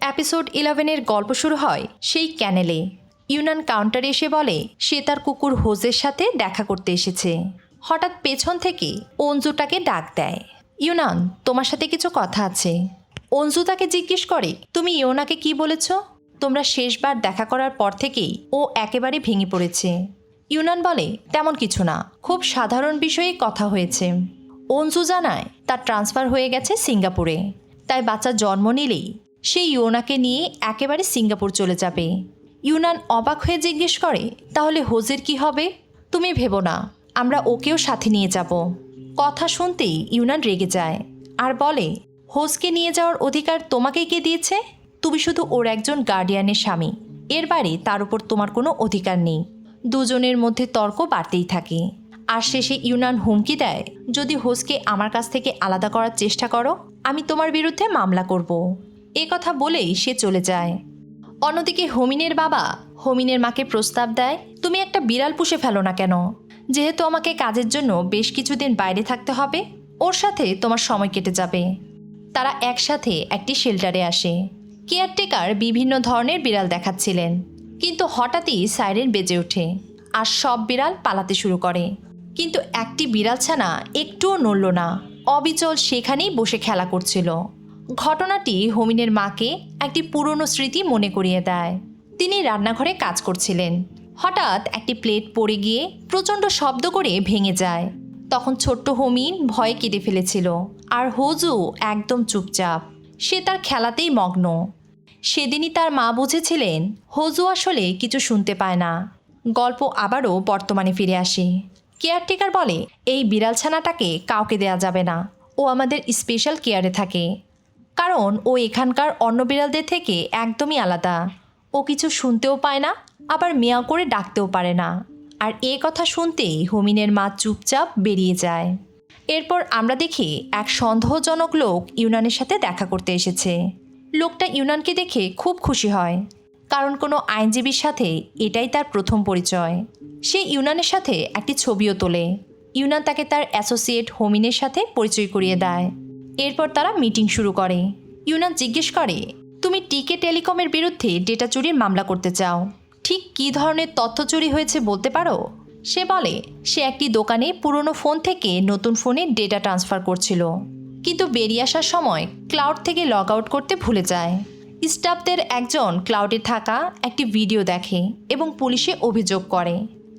Episode ইলেভেনের গল্প শুরু হয় সেই ক্যানেলে। ইউনান কাউন্টারে এসে বলে, সে তার কুকুর হোজের সাথে দেখা করতে এসেছে। হঠাৎ পেছন থেকে অঞ্জুটাকে ডাক দেয়। ইউনান, তোমার সাথে কিছু কথা আছে। অঞ্জু তাকে জিজ্ঞেস করে, তুমি ইউনাকে কি বলেছ? তোমরা শেষবার দেখা করার পর থেকেই ও একেবারে ভেঙে পড়েছে। ইউনান বলে, তেমন কিছু না, খুব সাধারণ বিষয়ে কথা হয়েছে। অঞ্জু জানায়, তার ট্রান্সফার হয়ে গেছে সিঙ্গাপুরে। তাই বাচ্চা জন্ম নিলেই সে ইউনাকে নিয়ে একেবারে সিঙ্গাপুর চলে যাবে। ইউনান অবাক হয়ে জিজ্ঞেস করে, তাহলে হোজের কি হবে? তুমি ভেবো না, আমরা ওকেও সাথে নিয়ে যাব। কথা শুনতেই ইউনান রেগে যায়, আর বলে, হোজকে নিয়ে যাওয়ার অধিকার তোমাকে কে দিয়েছে? তুমি শুধু ওর একজন গার্ডিয়ানের স্বামী, এর বাড়ি তার উপর তোমার কোনো অধিকার নেই। দুজনের মধ্যে তর্ক বাড়তেই থাকে, আর শেষে ইউনান হুমকি দেয়, যদি হোসকে আমার কাছ থেকে আলাদা করার চেষ্টা করো, আমি তোমার বিরুদ্ধে মামলা করব। এ কথা বলেই সে চলে যায়। অন্যদিকে হোমিনের বাবা হোমিনের মাকে প্রস্তাব দেয়, তুমি একটা বিড়াল পুষে ফেলো না কেন? যেহেতু আমাকে কাজের জন্য বেশ কিছুদিন বাইরে থাকতে হবে, ওর সাথে তোমার সময় কেটে যাবে। তারা একসাথে একটি শেল্টারে আসে। কেয়ারটেকার বিভিন্ন ধরনের বিড়াল দেখাচ্ছিলেন, কিন্তু হঠাৎই সাইরেন বেজে ওঠে আর সব বিড়াল পালাতে শুরু করে। কিন্তু একটি বিড়াল ছানা একটুও নড়ল না, অবিচল সেখানেই বসে খেলা করছিল। ঘটনাটি হোমিনের মাকে একটি পুরনো স্মৃতি মনে করিয়ে দেয়। তিনি রান্নাঘরে কাজ করছিলেন। হঠাৎ একটি প্লেট পড়ে গিয়ে প্রচণ্ড শব্দ করে ভেঙে যায়। তখন ছোট্ট হোমিন ভয়ে কেঁদে ফেলেছিল। আর হোজু একদম চুপচাপ। সে তার খেলাতেই মগ্ন। সেদিনই তার মা বুঝেছিলেন, হোজু আসলে কিছু শুনতে পায় না। গল্প আবারও বর্তমানে ফিরে আসে। কেয়ারটেকার বলে, এই বিড়াল ছানাটাকে কাউকে দেয়া যাবে না। ও আমাদের স্পেশাল কেয়ারে থাকে। কারণ ও এখানকার অন্য বিড়ালদের থেকে একদমই আলাদা। ও কিছু শুনতেও পায় না, আবার মেয়া করে ডাকতেও পারে না। আর এ কথা শুনতেই হোমিনের মা চুপচাপ বেরিয়ে যায়। এরপর আমরা দেখি এক সন্দেহজনক লোক ইউনানের সাথে দেখা করতে এসেছে। লোকটা ইউনানকে দেখে খুব খুশি হয়, কারণ কোনো আইনজীবীর সাথে এটাই তার প্রথম পরিচয়। সে ইউনানের সাথে একটি ছবিও তোলে। ইউনান তাকে তার অ্যাসোসিয়েট হোমিনের সাথে পরিচয় করিয়ে দেয়। এরপর তারা মিটিং শুরু করে। ইউনান জিজ্ঞেস করে, তুমি টিকে টেলিকমের বিরুদ্ধে ডেটা চুরির মামলা করতে চাও। ঠিক কী ধরনের তথ্য চুরি হয়েছে বলতে পারো? সে বলে, সে একটি দোকানে পুরনো ফোন থেকে নতুন ফোনে ডেটা ট্রান্সফার করছিল। কিন্তু বেরিয়ে আসার সময় ক্লাউড থেকে লগ আউট করতে ভুলে যায়। স্টাফদের একজন ক্লাউডে থাকা একটি ভিডিও দেখে এবং পুলিশে অভিযোগ করে।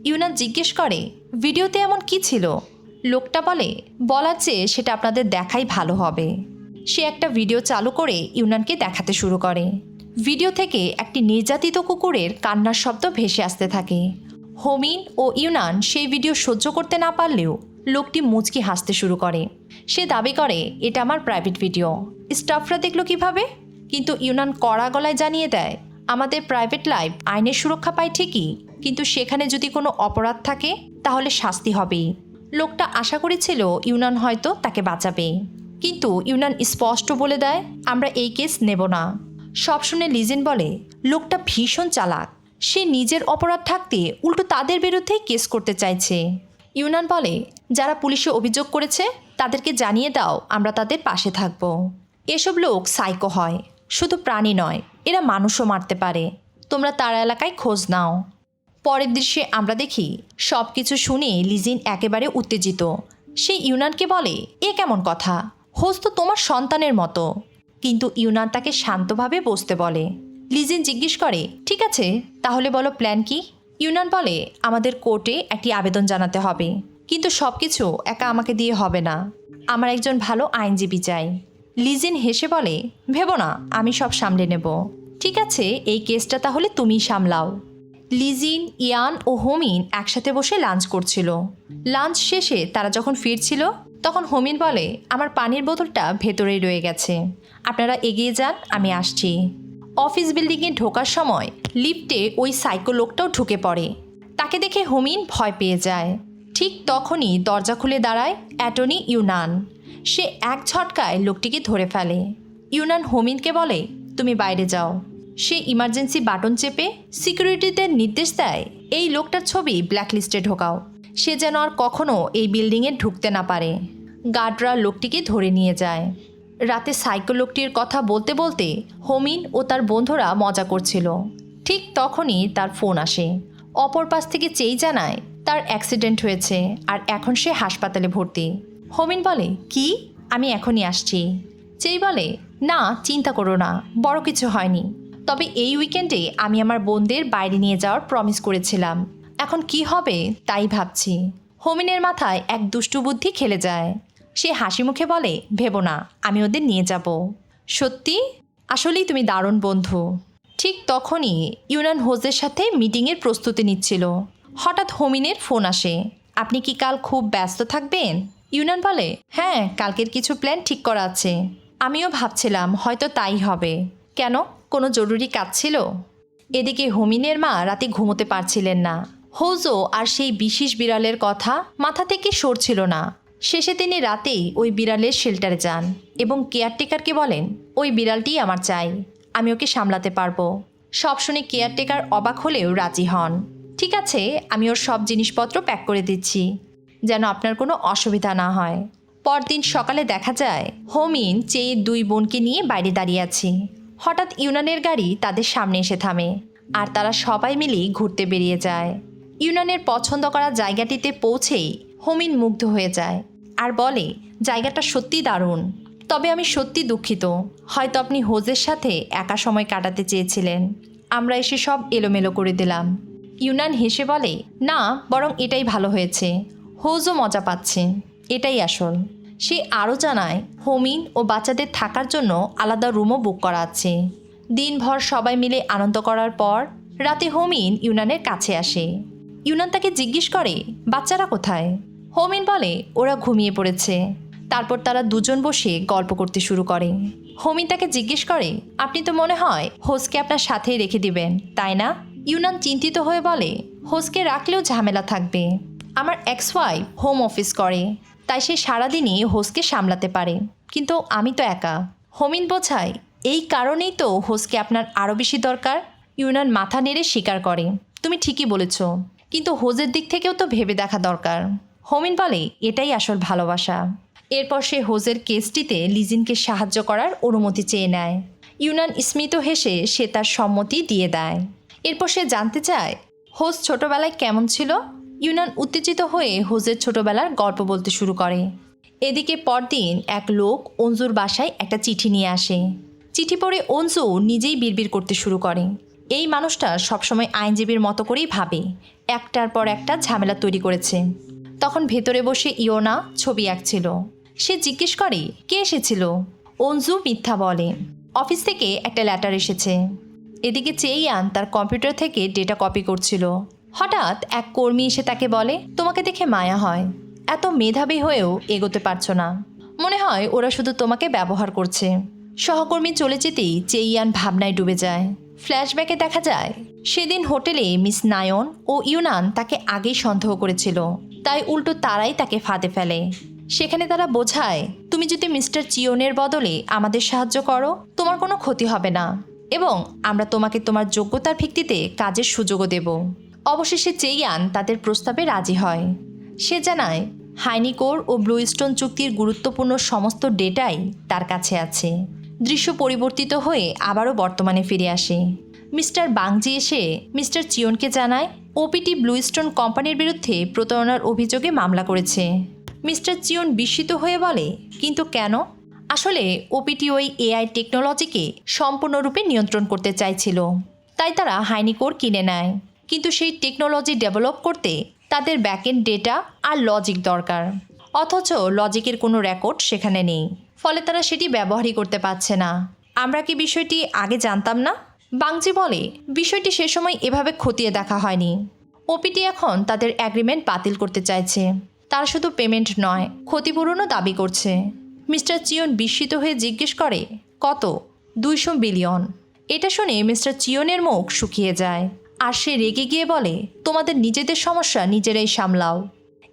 ইউনান জিজ্ঞেস করে, ভিডিওতে এমন কি ছিল? লোকটা বলে, বলার চেয়ে সেটা আপনাদের দেখাই ভালো হবে। সে একটা ভিডিও চালু করে ইউনানকে দেখাতে শুরু করে। ভিডিও থেকে একটি নির্যাতিত কুকুরের কান্নার শব্দ ভেসে আসতে থাকে। হোমিন ও ইউনান সেই ভিডিও সহ্য করতে না পারলেও লোকটি মুচকি হাসতে শুরু করে। সে দাবি করে, এটা আমার প্রাইভেট ভিডিও। স্টাফরা দেখল কীভাবে? কিন্তু ইউনান কড়া গলায় জানিয়ে দেয়, আমাদের প্রাইভেট লাইফ আইনের সুরক্ষা পায় ঠিকই, কিন্তু সেখানে যদি কোনো অপরাধ থাকে, তাহলে শাস্তি হবেই। লোকটা আশা করেছিল ইউনান হয়তো তাকে বাঁচাবে। কিন্তু ইউনান স্পষ্ট বলে দেয়, আমরা এই কেস নেব না। সব শুনে লিজেন বলে, লোকটা ভীষণ চালাক। সে নিজের অপরাধ থাকতে উল্টো তাদের বিরুদ্ধেই কেস করতে চাইছে। ইউনান বলে, যারা পুলিশে অভিযোগ করেছে, তাদেরকে জানিয়ে দাও, আমরা তাদের পাশে থাকব। এসব লোক সাইকো হয়। শুধু প্রাণী নয়, এরা মানুষও মারতে পারে। তোমরা তার এলাকায় খোঁজ নাও। পরের দৃশ্যে আমরা দেখি সব কিছু শুনে লিজিন একেবারে উত্তেজিত। সে ইউনানকে বলে, এ কেমন কথা? হোস তো তোমার সন্তানের মতো। কিন্তু ইউনান তাকে শান্তভাবে বসতে বলে। লিজিন জিজ্ঞেস করে, ঠিক আছে, তাহলে বলো প্ল্যান কি? ইউনান বলে, আমাদের কোর্টে একটি আবেদন জানাতে হবে। কিন্তু সব কিছু একা আমাকে দিয়ে হবে না। আমার একজন ভালো আইনজীবী চাই। লিজিন হেসে বলে, ভেবো না, আমি সব সামলে নেব। ঠিক আছে, এই কেসটা তাহলে তুমিই সামলাও। লিজিন, ইয়ান ও হোমিন একসাথে বসে লাঞ্চ করছিল। লাঞ্চ শেষে তারা যখন ফিরছিল, তখন হোমিন বলে, আমার পানির বোতলটা ভেতরেই রয়ে গেছে। আপনারা এগিয়ে যান, আমি আসছি। অফিস বিল্ডিংয়ে ঢোকার সময় লিফটে ওই সাইকো লোকটাও ঢুকে পড়ে। তাকে দেখে হোমিন ভয় পেয়ে যায়। ঠিক তখনই দরজা খুলে দাঁড়ায় অ্যাটর্নি ইউনান। সে এক ঝটকায় লোকটিকে ধরে ফেলে। ইউনান হোমিনকে বলে, তুমি বাইরে যাও। সে ইমার্জেন্সি বাটন চেপে সিকিউরিটিদের নির্দেশ দেয়, এই লোকটার ছবি ব্ল্যাকলিস্টে ঢোকাও। সে যেন আর কখনো এই বিল্ডিংয়ে ঢুকতে না পারে। গার্ডরা লোকটিকে ধরে নিয়ে যায়। রাতে সাইকো লোকটির কথা বলতে বলতে হোমিন ও তার বন্ধুরা মজা করছিল। ঠিক তখনই তার ফোন আসে। অপর পাশ থেকে চেই জানায়, তার অ্যাক্সিডেন্ট হয়েছে আর এখন সে হাসপাতালে ভর্তি। হোমিন বলে, কি? আমি এখনই আসছি। চেই বলে, না, চিন্তা করো না, বড় কিছু হয়নি। তবে এই উইকেন্ডে আমি আমার বোনদের বাইরে নিয়ে যাওয়ার প্রমিস করেছিলাম। এখন কি হবে, তাই ভাবছি। হোমিনের মাথায় এক দুষ্টু বুদ্ধি খেলে যায়। সে হাসি মুখে বলে, ভেবো না, আমি ওদের নিয়ে যাব। সত্যি? আসলেই তুমি দারুণ বন্ধু। ঠিক তখনই ইউনান হোজের সাথে মিটিংয়ের প্রস্তুতি নিচ্ছিল। হঠাৎ হোমিনের ফোন আসে। আপনি কি কাল খুব ব্যস্ত থাকবেন? ইউনান বলে হ্যাঁ কালকের কিছু প্ল্যান ঠিক করা আছে। আমিও ভাবছিলাম, হয়তো তাই হবে। কেন? কোনো জরুরি কাজ ছিল? এদিকে হোমিনের মা রাতে ঘুমোতে পারছিলেন না। হোজো আর সেই বিশেষ বিড়ালের কথা মাথা থেকে সরছিল না। শেষে তিনি রাতেই ওই বিড়ালের শেল্টারে যান এবং কেয়ারটেকারকে বলেন, ওই বিড়ালটি আমার চাই, আমি ওকে সামলাতে পারব। সব শুনে কেয়ারটেকার অবাক হলেও রাজি হন। ঠিক আছে, আমি ওর সব জিনিসপত্র প্যাক করে দিচ্ছি, যেন আপনার কোনো অসুবিধা না হয়। পরদিন সকালে দেখা যায়, হোমিন চেয়ে দুই বোনকে নিয়ে বাইরে দাঁড়িয়ে আছে। হঠাৎ ইউনানের গাড়ি তাদের সামনে এসে থামে আর তারা সবাই মিলেই ঘুরতে বেরিয়ে যায়। ইউনানের পছন্দ করা জায়গাটিতে পৌঁছেই হোমিন মুগ্ধ হয়ে যায় আর বলে, জায়গাটা সত্যি দারুণ। তবে আমি সত্যি দুঃখিত। হয়তো আপনি হোজের সাথে একা সময় কাটাতে চেয়েছিলেন। আমরা এসে সব এলোমেলো করে দিলাম। ইউনান হেসে বলে, না, বরং এটাই ভালো হয়েছে। হোজও মজা পাচ্ছে এটাই আসল। সে আরও জানায়, হোমিন ও বাচ্চাদের থাকার জন্য আলাদা রুমও বুক করা আছে। দিনভর সবাই মিলে আনন্দ করার পর রাতে হোমিন ইউনানের কাছে আসে। ইউনান তাকে জিজ্ঞেস করে, বাচ্চারা কোথায়? হোমিন বলে, ওরা ঘুমিয়ে পড়েছে। তারপর তারা দুজন বসে গল্প করতে শুরু করে। হোমিন তাকে জিজ্ঞেস করে, আপনি তো মনে হয় হোসকে আপনার সাথেই রেখে দিবেন, তাই না? ইউনান চিন্তিত হয়ে বলে, হোসকে রাখলেও ঝামেলা থাকবে। আমার এক্স ওয়াইফ হোম অফিস করে। তাই সে সারাদিনই হোসকে সামলাতে পারে। কিন্তু আমি তো একা। হোমিন বোঝায়, এই কারণেই তো হোসকে আপনার আরও বেশি দরকার। ইউনান মাথা নেড়ে স্বীকার করে, তুমি ঠিকই বলেছ। কিন্তু হোজের দিক থেকেও তো ভেবে দেখা দরকার। হোমিন বলে, এটাই আসল ভালোবাসা। এরপর সে হোজের কেসটিতে লিজিনকে সাহায্য করার অনুমতি চেয়ে নেয়। ইউনান স্মিত হেসে সে তার সম্মতি দিয়ে দেয়। এরপর সে জানতে চায়, হোজ ছোটবেলায় কেমন ছিল? ইউনান উত্তেজিত হয়ে হোজের ছোটবেলার গল্প বলতে শুরু করে। এদিকে পরদিন এক লোক অঞ্জুর বাসায় একটা চিঠি নিয়ে আসে। চিঠি পড়ে অঞ্জু নিজেই বিড়বিড় করতে শুরু করে। এই মানুষটা সবসময় আইনজীবীর মতো করেই ভাবে, একটার পর একটা ঝামেলা তৈরি করেছে। তখন ভেতরে বসে ইয়োনা ছবি আঁকছিল। সে জিজ্ঞেস করে, কে এসেছিল? অঞ্জু মিথ্যা বলে, অফিস থেকে একটা লেটার এসেছে। এদিকে চেইয়ান তার কম্পিউটার থেকে ডেটা কপি করছিল। হঠাৎ এক কর্মী এসে তাকে বলে, তোমাকে দেখে মায়া হয়। এত মেধাবী হয়েও এগোতে পারছ না। মনে হয় ওরা শুধু তোমাকে ব্যবহার করছে। সহকর্মী চলে যেতেই চেইয়ান ভাবনায় ডুবে যায়। ফ্ল্যাশব্যাকে দেখা যায়, সেদিন হোটেলে মিস নায়ন ও ইউনান তাকে আগেই সন্দেহ করেছিল। তাই উল্টো তারাই তাকে ফাঁদে ফেলে। সেখানে তারা বোঝায়, তুমি যদি মিস্টার চিয়নের বদলে আমাদের সাহায্য করো, তোমার কোনো ক্ষতি হবে না। এবং আমরা তোমাকে তোমার যোগ্যতার ভিত্তিতে কাজের সুযোগও দেব। অবশেষে চেইয়ান তাদের প্রস্তাবে রাজি হয়। সে জানায়, হাইনিকোর ও ব্লু স্টোন চুক্তির গুরুত্বপূর্ণ সমস্ত ডেটাই তার কাছে আছে। দৃশ্য পরিবর্তিত হয়ে আবারও বর্তমানে ফিরে আসে। মিস্টার বাংজি এসে মিস্টার চিয়নকে জানায়, ওপিটি ব্লু স্টোন কোম্পানির বিরুদ্ধে প্রতারণার অভিযোগে মামলা করেছে। মিস্টার চিয়ন বিস্মিত হয়ে বলে, কিন্তু কেন? আসলে, ওপিটি ওই এআই টেকনোলজিকে সম্পূর্ণরূপে নিয়ন্ত্রণ করতে চাইছিল। তাই তারা হাইনিকোর কিনে নেয়। কিন্তু সেই টেকনোলজি ডেভেলপ করতে তাদের ব্যাকএন্ড ডেটা আর লজিক দরকার। অথচ লজিকের কোনো রেকর্ড সেখানে নেই। ফলে তারা সেটি ব্যবহারই করতে পারছে না। আমরা কি বিষয়টি আগে জানতাম না? বাংজি বলে, বিষয়টি সে সময় এভাবে খতিয়ে দেখা হয়নি। ওপিটি এখন তাদের অ্যাগ্রিমেন্ট বাতিল করতে চাইছে। তার শুধু পেমেন্ট নয়, ক্ষতিপূরণও দাবি করছে। মিস্টার চিয়ন বিস্মিত হয়ে জিজ্ঞেস করে, কত? দুইশো বিলিয়ন। এটা শুনে মিস্টার চিয়নের মুখ শুকিয়ে যায়। আর সে রেগে গিয়ে বলে, তোমাদের নিজেদের সমস্যা, নিজেরাই সামলাও।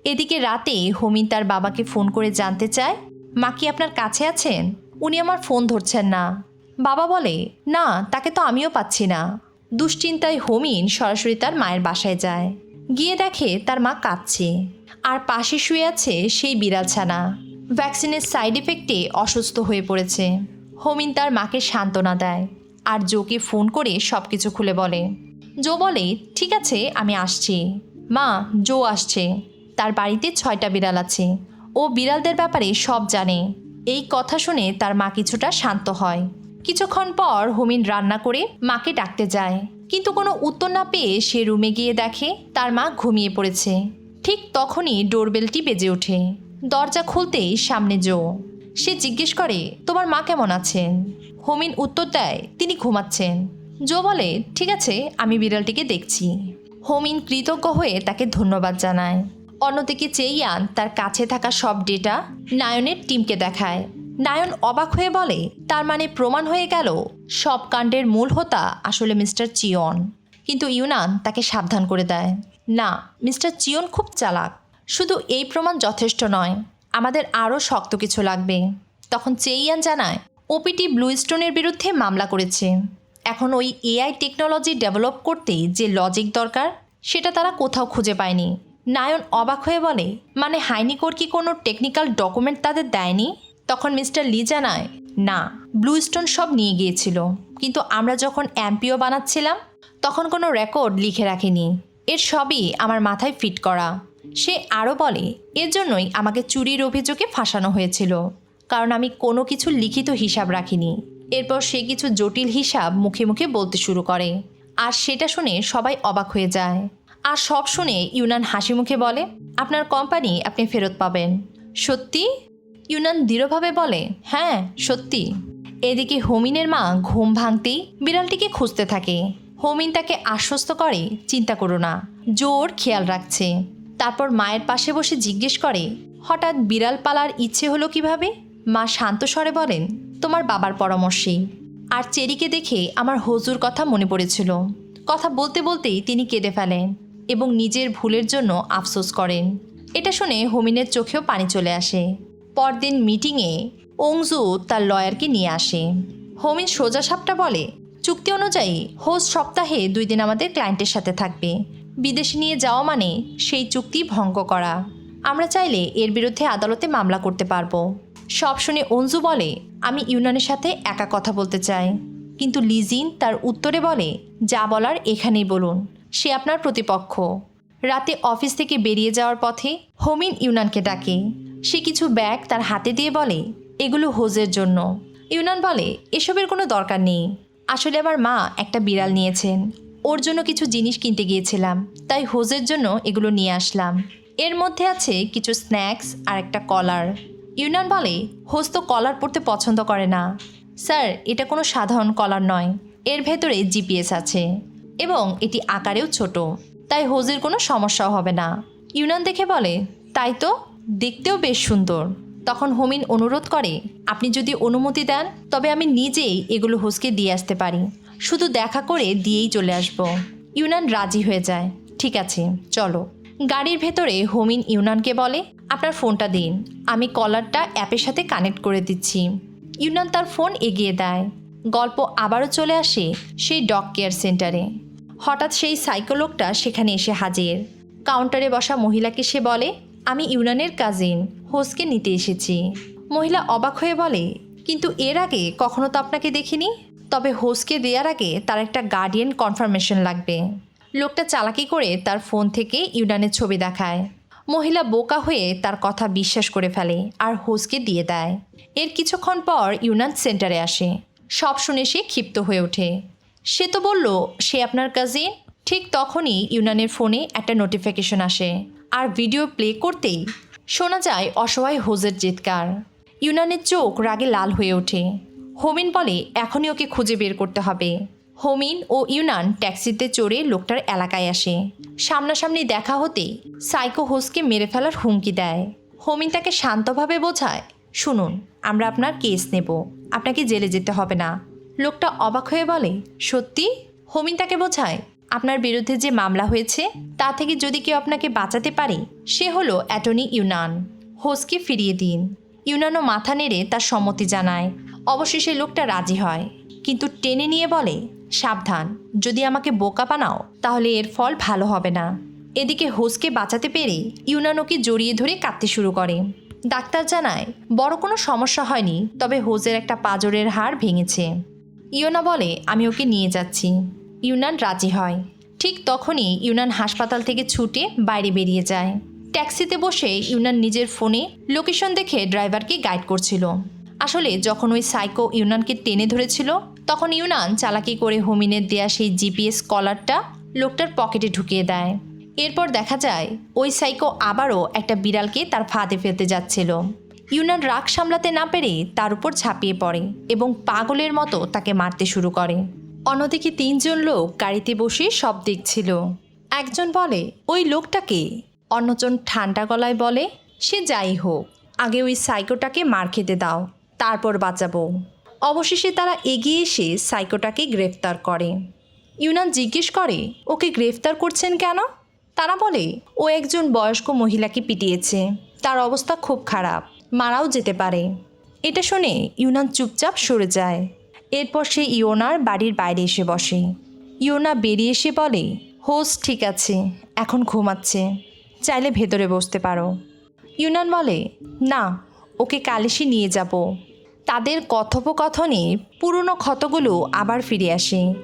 এদিকে রাতে হোমিন তার বাবাকে ফোন করে জানতে চায়, মা কি আপনার কাছে আছেন? উনি আমার ফোন ধরছেন না। বাবা বলে, না, তাকে তো আমিও পাচ্ছি না। দুশ্চিন্তায় হোমিন সরাসরি তার মায়ের বাসায় যায়। গিয়ে দেখে তার মা কাঁদছে। আর পাশে শুয়ে আছে সেই বিড়াল ছানা। ভ্যাকসিনের সাইড এফেক্টে অসুস্থ হয়ে পড়েছে। হোমিন তার মাকে সান্ত্বনা দেয় আর জোকে ফোন করে সব কিছু খুলে বলে জো বলে, ঠিক আছে, আমি আসছি। মা, জো আসছে। তার বাড়িতে ছয়টা বিড়াল আছে। ও বিড়ালদের ব্যাপারে সব জানে। এই কথা শুনে তার মা কিছুটা শান্ত হয়। কিছুক্ষণ পর হোমিন রান্না করে মাকে ডাকতে যায়। কিন্তু কোনো উত্তর না পেয়ে সে রুমে গিয়ে দেখে তার মা ঘুমিয়ে পড়েছে। ঠিক তখনই ডোরবেলটি বেজে ওঠে। দরজা খুলতেই সামনে জো। সে জিজ্ঞেস করে, তোমার মা কেমন আছেন? হোমিন উত্তর দেয়, তিনি ঘুমাচ্ছেন। জো বলে, ঠিক আছে, আমি বিড়ালটিকে দেখছি। হোমিন কৃতজ্ঞ হয়ে তাকে ধন্যবাদ জানায়। অন্যদিকে চেইয়ান তার কাছে থাকা সব ডেটা নায়নের টিমকে দেখায়। নায়ন অবাক হয়ে বলে, তার মানে প্রমাণ হয়ে গেল, সব কাণ্ডের মূল হোতা আসলে মিস্টার চিয়ন। কিন্তু ইউনান তাকে সাবধান করে দেয়, না, মিস্টার চিয়ন খুব চালাক। শুধু এই প্রমাণ যথেষ্ট নয়, আমাদের আরও শক্ত কিছু লাগবে। তখন চেইয়ান জানায়, ওপিটি ব্লু স্টোনের বিরুদ্ধে মামলা করেছে। এখন ওই এআই টেকনোলজি ডেভেলপ করতে যে লজিক দরকার, সেটা তারা কোথাও খুঁজে পায়নি। নায়ন অবাক হয়ে বলে মানে হাইনিকোর কি কোনো টেকনিক্যাল ডকুমেন্ট তাদের দেয়নি? তখন মিস্টার লি জানায়, না ব্লু স্টোন সব নিয়ে গিয়েছিল। কিন্তু আমরা যখন অ্যাম্পিও বানাচ্ছিলাম, তখন কোনো রেকর্ড লিখে রাখিনি। এর সবই আমার মাথায় ফিট করা। সে আরও বলে, এর জন্যই আমাকে চুরির অভিযোগে ফাঁসানো হয়েছিল। কারণ আমি কোনো কিছু লিখিত হিসাব রাখিনি। এরপর সে কিছু জটিল হিসাব মুখে মুখে বলতে শুরু করে। আর সেটা শুনে সবাই অবাক হয়ে যায়। আর সব শুনে ইউনান হাসি মুখে বলে, আপনার কোম্পানি আপনি ফেরত পাবেন। সত্যি? ইউনান দৃঢ়ভাবে বলে হ্যাঁ সত্যি। এদিকে হোমিনের মা ঘুম ভাঙতেই বিড়ালটিকে খুঁজতে থাকে। হোমিন তাকে আশ্বস্ত করে, চিন্তা করো না, জোর খেয়াল রাখছে। তারপর মায়ের পাশে বসে জিজ্ঞেস করে, হঠাৎ বিড়াল পালার ইচ্ছে হলো কীভাবে? মা শান্ত স্বরে বলেন তোমার বাবার পরামর্শেই আর চেরিকে দেখে আমার হজুর কথা মনে পড়েছিল। কথা বলতে বলতেই তিনি কেঁদে ফেলেন এবং নিজের ভুলের জন্য আফসোস করেন। এটা শুনে হোমিনের চোখেও পানি চলে আসে। পরদিন মিটিংয়ে ওংজু তার লয়ারকে নিয়ে আসে। হোমিন সোজা সাপটা বলে, চুক্তি অনুযায়ী হোজ সপ্তাহে দুই দিন আমাদের ক্লায়েন্টের সাথে থাকবে। বিদেশে নিয়ে যাওয়া মানে সেই চুক্তি ভঙ্গ করা। আমরা চাইলে এর বিরুদ্ধে আদালতে মামলা করতে পারব। সব শুনে অঞ্জু বলে আমি ইউনানের সাথে একা কথা বলতে চাই। কিন্তু লিজিন তার উত্তরে বলে, যা বলার এখানেই বলুন। সে আপনার প্রতিপক্ষ। রাতে অফিস থেকে বেরিয়ে যাওয়ার পথে হোমিন ইউনানকে ডাকে। সে কিছু ব্যাগ তার হাতে দিয়ে বলে, এগুলো হোজের জন্য। ইউনান বলে, এসবের কোনো দরকার নেই। আসলে আমার মা একটা বিড়াল নিয়েছেন। ওর জন্য কিছু জিনিস কিনতে গিয়েছিলাম। তাই হোজের জন্য এগুলো নিয়ে আসলাম। এর মধ্যে আছে কিছু স্ন্যাক্স আর একটা কলার। ইউনান বলে হোজ তো কলার পরতে পছন্দ করে না। স্যার, এটা কোনো সাধারণ কলার নয়। এর ভেতরে জিপিএস আছে। এবং এটি আকারেও ছোট। তাই হোজের কোনো সমস্যাও হবে না। ইউনান দেখে বলে, তাই তো, দেখতেও বেশ সুন্দর। তখন হোমিন অনুরোধ করে, আপনি যদি অনুমতি দেন, তবে আমি নিজেই এগুলো হোসকে দিয়ে আসতে পারি। শুধু দেখা করে দিয়েই চলে আসব। ইউনান রাজি হয়ে যায়। ঠিক আছে, চলো। গাড়ির ভেতরে হোমিন ইউনানকে বলে আপনার ফোনটা দিন। আমি কলারটা অ্যাপের সাথে কানেক্ট করে দিচ্ছি। ইউনান তার ফোন এগিয়ে দেয়। গল্প আবারও চলে আসে সেই ডগ কেয়ার সেন্টারে। হঠাৎ সেই সাইকোলোকটা সেখানে এসে হাজির। কাউন্টারে বসা মহিলাকে সে বলে, আমি ইউনানের কাজিন, হোসকে নিতে এসেছি। মহিলা অবাক হয়ে বলে, কিন্তু এর আগে কখনো তো আপনাকে দেখিনি? তবে হোসকে দেওয়ার আগে তার একটা গার্ডিয়ান কনফার্মেশন লাগবে। লোকটা চালাকি করে তার ফোন থেকে ইউনানের ছবি দেখায়। মহিলা বোকা হয়ে তার কথা বিশ্বাস করে ফেলে আর হোসকে দিয়ে দেয়। এর কিছুক্ষণ পর ইউনান সেন্টারে আসে। সব শুনে সে ক্ষিপ্ত হয়ে ওঠে। সে তো বলল, সে আপনার কাজিন ঠিক তখনই ইউনানের ফোনে একটা নোটিফিকেশন আসে আর ভিডিও প্লে করতেই শোনা যায় অসহায় হোজের চিৎকার। ইউনানের চোখ রাগে লাল হয়ে ওঠে। হোমিন বলে, এখনই ওকে খুঁজে বের করতে হবে। হোমিন ও ইউনান ট্যাক্সিতে চড়ে লোকটার এলাকায় আসে। সামনাসামনি দেখা হতে সাইকো হোসকে মেরে ফেলার হুমকি দেয়। হোমিন তাকে শান্তভাবে বোঝায়, শুনুন, আমরা আপনার কেস নেব, আপনাকে জেলে যেতে হবে না। লোকটা অবাক হয়ে বলে, সত্যি? হোমিন তাকে বোঝায়, আপনার বিরুদ্ধে যে মামলা হয়েছে, তা থেকে যদি কেউ আপনাকে বাঁচাতে পারে, সে হলো অ্যাটর্নি ইউনান। হোসকে ফিরিয়ে দিন। ইউনানও মাথা নেড়ে তার সম্মতি জানায়। অবশেষে লোকটা রাজি হয়, কিন্তু টেনে নিয়ে বলে সাবধান। যদি আমাকে বোকা বানাও, তাহলে এর ফল ভালো হবে না। এদিকে হোসকে বাঁচাতে পেরে ইউনান ওকে জড়িয়ে ধরে কাঁদতে শুরু করে। ডাক্তার জানায়, বড় কোনো সমস্যা হয়নি, তবে হোজের একটা পাজরের হাড় ভেঙেছে। ইউনা বলে, আমি ওকে নিয়ে যাচ্ছি। ইউনান রাজি হয়। ঠিক তখনই ইউনান হাসপাতাল থেকে ছুটে বাইরে বেরিয়ে যায়। ট্যাক্সিতে বসে ইউনান নিজের ফোনে লোকেশন দেখে ড্রাইভারকে গাইড করছিল। আসলে যখন ওই সাইকো ইউনানকে টেনে ধরেছিল তখন ইউনান চালাকি করে হোমিনের দেয়া সেই জিপিএস কলারটা লোকটার পকেটে ঢুকিয়ে দেয়। এরপর দেখা যায়, ওই সাইকো আবারও একটা বিড়ালকে তার ফাঁদে ফেলতে যাচ্ছিল। ইউনান রাগ সামলাতে না পেরে তার উপর ঝাঁপিয়ে পড়ে এবং পাগলের মতো তাকে মারতে শুরু করে। অন্যদিকে তিনজন লোক গাড়িতে বসে সব দেখছিল। একজন বলে, ওই লোকটাকে? অন্যজন ঠান্ডা গলায় বলে, সে যাই হোক, আগে ওই সাইকোটাকে মার খেতে দাও, তারপর বাঁচাবো। অবশেষে তারা এগিয়ে এসে সাইকোটাকে গ্রেফতার করে। ইউনান জিজ্ঞেস করে, ওকে গ্রেফতার করছেন কেন? তারা বলে, ও একজন বয়স্ক মহিলাকে পিটিয়েছে। তার অবস্থা খুব খারাপ। মারাও যেতে পারে। এটা শুনে ইউনান চুপচাপ সরে যায়। এরপর সে ইয়োনার বাড়ির বাইরে এসে বসে। ইয়োনা বেরিয়ে এসে বলে হোস ঠিক আছে। এখন ঘুমাচ্ছে। চাইলে ভেতরে বসতে পারো। ইউনান বলে, না, ওকে কালিশি নিয়ে যাব। তাদের কথোপকথনে পুরনো ক্ষতগুলো আবার ফিরে আসে।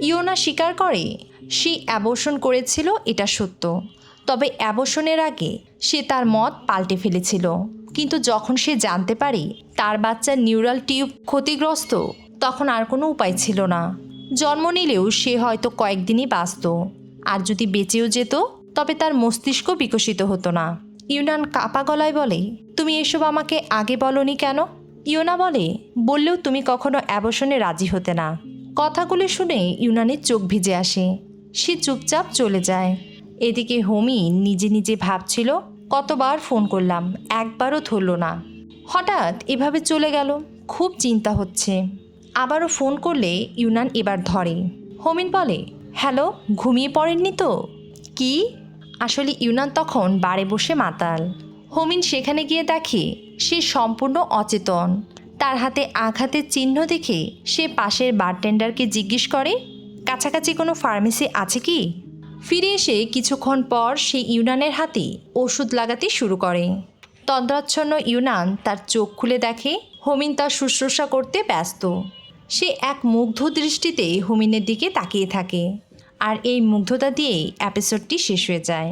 ইয়োনা স্বীকার করে, সে অ্যাবর্ষণ করেছিল, এটা সত্য। তবে অ্যাবর্ষণের আগে সে তার মত পাল্টে ফেলেছিল। কিন্তু যখন সে জানতে পারে তার বাচ্চার নিউরাল টিউব ক্ষতিগ্রস্ত, তখন আর কোনো উপায় ছিল না। জন্ম নিলেও সে হয়তো কয়েকদিনই বাঁচত। আর যদি বেঁচেও যেত, তবে তার মস্তিষ্ক বিকশিত হতো না। ইউনান কাপা গলায় বলে, তুমি এসব আমাকে আগে বলনি কেন? ইউনা বলে, বললেও তুমি কখনো অ্যাবর্ষণে রাজি হতে না। কথাগুলি শুনে ইউনানের চোখ ভিজে আসে। সে চুপচাপ চলে যায়। এদিকে হোমি নিজে নিজে ভাবছিল, কতবার ফোন করলাম, একবারও ধরল না। হঠাৎ এভাবে চলে গেল, খুব চিন্তা হচ্ছে। আবারও ফোন করলে ইউনান এবার ধরে। হোমিন বলে, হ্যালো, ঘুমিয়ে পড়েননি তো? কি? আসলে ইউনান তখন বারে বসে মাতাল। হোমিন সেখানে গিয়ে দেখে সে সম্পূর্ণ অচেতন। তার হাতে আঘাতের চিহ্ন দেখে সে পাশের বারটেন্ডারকে জিজ্ঞেস করে, কাছাকাছি কোনো ফার্মেসি আছে কি? ফিরে এসে কিছুক্ষণ পর সে ইউনানের হাতে ওষুধ লাগাতে শুরু করে। তন্দ্রাচ্ছন্ন ইউনান তার চোখ খুলে দেখে হোমিন তার শুশ্রূষা করতে ব্যস্ত। সে এক মুগ্ধ দৃষ্টিতে হোমিনের দিকে তাকিয়ে থাকে। আর এই মুগ্ধতা দিয়েই এপিসোডটি শেষ হয়ে যায়।